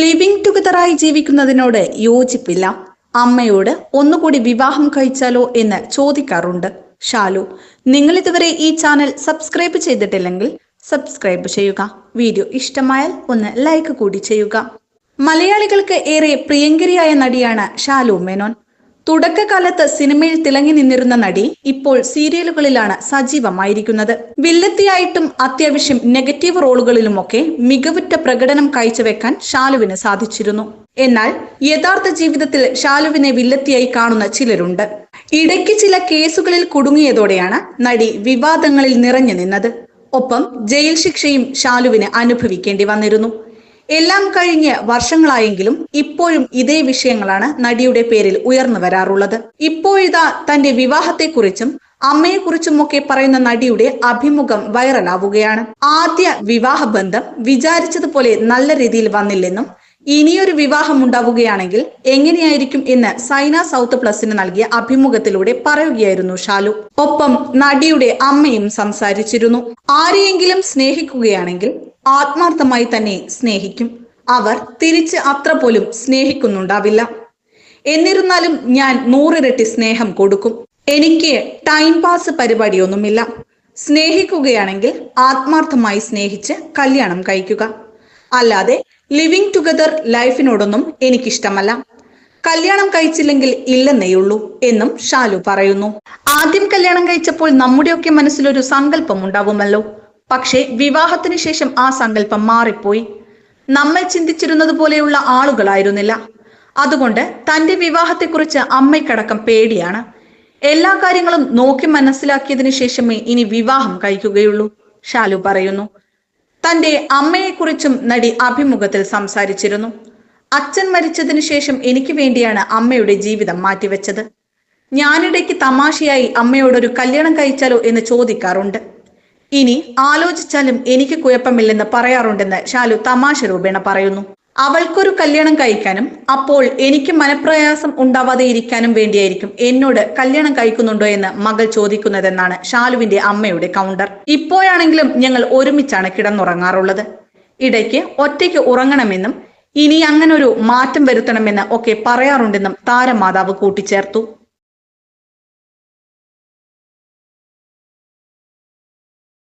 Living ടുഗദറായി ജീവിക്കുന്നതിനോട് യോജിപ്പില്ല. അമ്മയോട് ഒന്നുകൂടി വിവാഹം കഴിച്ചാലോ എന്ന് ചോദിക്കാറുണ്ട്. ഷാലു നിങ്ങൾ ഇതുവരെ ഈ ചാനൽ സബ്സ്ക്രൈബ് ചെയ്തിട്ടില്ലെങ്കിൽ സബ്സ്ക്രൈബ് ചെയ്യുക. വീഡിയോ ഇഷ്ടമായാൽ ഒന്ന് ലൈക്ക് കൂടി ചെയ്യുക. മലയാളികൾക്ക് ഏറെ പ്രിയങ്കരിയായ നടിയാണ് ഷാലു മേനോൻ. തുടക്കകാലത്ത് സിനിമയിൽ തിളങ്ങി നിന്നിരുന്ന നടി ഇപ്പോൾ സീരിയലുകളിലാണ് സജീവമായിരിക്കുന്നത്. വില്ലത്തിയായിട്ടും അത്യാവശ്യം നെഗറ്റീവ് റോളുകളിലുമൊക്കെ മികവുറ്റ പ്രകടനം കാഴ്ചവെക്കാൻ ഷാലുവിന് സാധിച്ചിരുന്നു. എന്നാൽ യഥാർത്ഥ ജീവിതത്തിൽ ഷാലുവിനെ വില്ലത്തിയായി കാണുന്ന ചിലരുണ്ട്. ഇടയ്ക്ക് ചില കേസുകളിൽ കുടുങ്ങിയതോടെയാണ് നടി വിവാദങ്ങളിൽ നിറഞ്ഞു നിന്നത്. ഒപ്പം ജയിൽ ശിക്ഷയും ഷാലുവിന് അനുഭവിക്കേണ്ടി വന്നിരുന്നു. എല്ലാം കഴിഞ്ഞ് വർഷങ്ങളായെങ്കിലും ഇപ്പോഴും ഇതേ വിഷയങ്ങളാണ് നടിയുടെ പേരിൽ ഉയർന്നു വരാറുള്ളത്. ഇപ്പോഴിതാ തന്റെ വിവാഹത്തെക്കുറിച്ചും അമ്മയെക്കുറിച്ചുമൊക്കെ പറയുന്ന നടിയുടെ അഭിമുഖം വൈറലാവുകയാണ്. ആദ്യ വിവാഹ ബന്ധം വിചാരിച്ചതുപോലെ നല്ല രീതിയിൽ വന്നില്ലെന്നും ഇനിയൊരു വിവാഹം ഉണ്ടാവുകയാണെങ്കിൽ എങ്ങനെയായിരിക്കും എന്ന് സൈന സൗത്ത് പ്ലസിന് നൽകിയ അഭിമുഖത്തിലൂടെ പറയുകയായിരുന്നു ഷാലു. ഒപ്പം നടിയുടെ അമ്മയും സംസാരിച്ചിരുന്നു. ആരെയെങ്കിലും സ്നേഹിക്കുകയാണെങ്കിൽ ആത്മാർത്ഥമായി തന്നെ സ്നേഹിക്കും. അവർ തിരിച്ച് അത്ര പോലും സ്നേഹിക്കുന്നുണ്ടാവില്ല. എന്നിരുന്നാലും ഞാൻ നൂറിരട്ടി സ്നേഹം കൊടുക്കും. എനിക്ക് ടൈം പാസ് പരിപാടിയൊന്നുമില്ല. സ്നേഹിക്കുകയാണെങ്കിൽ ആത്മാർത്ഥമായി സ്നേഹിച്ച് കല്യാണം കഴിക്കുക. അല്ലാതെ ലിവിങ് ടുഗദർ ലൈഫിനോടൊന്നും എനിക്കിഷ്ടമല്ല. കല്യാണം കഴിച്ചില്ലെങ്കിൽ ഇല്ലെന്നേയുള്ളൂ എന്നും ഷാലു പറയുന്നു. ആദ്യം കല്യാണം കഴിച്ചപ്പോൾ നമ്മുടെയൊക്കെ മനസ്സിലൊരു സങ്കല്പം ഉണ്ടാവുമല്ലോ. പക്ഷേ വിവാഹത്തിന് ശേഷം ആ സങ്കല്പം മാറിപ്പോയി. നമ്മൾ ചിന്തിച്ചിരുന്നത് പോലെയുള്ള ആളുകളായിരുന്നില്ല. അതുകൊണ്ട് തന്റെ വിവാഹത്തെക്കുറിച്ച് അമ്മയ്ക്കടക്കം പേടിയാണ്. എല്ലാ കാര്യങ്ങളും നോക്കി മനസ്സിലാക്കിയതിനു ശേഷമേ ഇനി വിവാഹം കഴിക്കുകയുള്ളൂ ഷാലു പറയുന്നു. തന്റെ അമ്മയെക്കുറിച്ചും നടി അഭിമുഖത്തിൽ സംസാരിച്ചിരുന്നു. അച്ഛൻ മരിച്ചതിനു ശേഷം എനിക്ക് വേണ്ടിയാണ് അമ്മയുടെ ജീവിതം മാറ്റിവെച്ചത്. ഞാനിടയ്ക്ക് തമാശയായി അമ്മയോടൊരു കല്യാണം കഴിച്ചാലോ എന്ന് ചോദിക്കാറുണ്ട്. ഇനി ആലോചിച്ചാലും എനിക്ക് കുഴപ്പമില്ലെന്ന് പറയാറുണ്ടെന്ന് ഷാലു തമാശ രൂപേണ പറയുന്നു. അവൾക്കൊരു കല്യാണം കഴിക്കാനും അപ്പോൾ എനിക്ക് മനപ്രയാസം ഉണ്ടാവാതെ ഇരിക്കാനും വേണ്ടിയായിരിക്കും എന്നോട് കല്യാണം കഴിക്കുന്നുണ്ടോ എന്ന് മകൾ ചോദിക്കുന്നതെന്നാണ് ഷാലുവിന്റെ അമ്മയുടെ കൗണ്ടർ ഇപ്പോഴാണെങ്കിലും ഞങ്ങൾ ഒരുമിച്ചാണ് കിടന്നുറങ്ങാറുള്ളത്. ഇടയ്ക്ക് ഒറ്റയ്ക്ക് ഉറങ്ങണമെന്നും ഇനി അങ്ങനൊരു മാറ്റം വരുത്തണമെന്ന് ഒക്കെ പറയാറുണ്ടെന്നും താരമാതാവ് കൂട്ടിച്ചേർത്തു.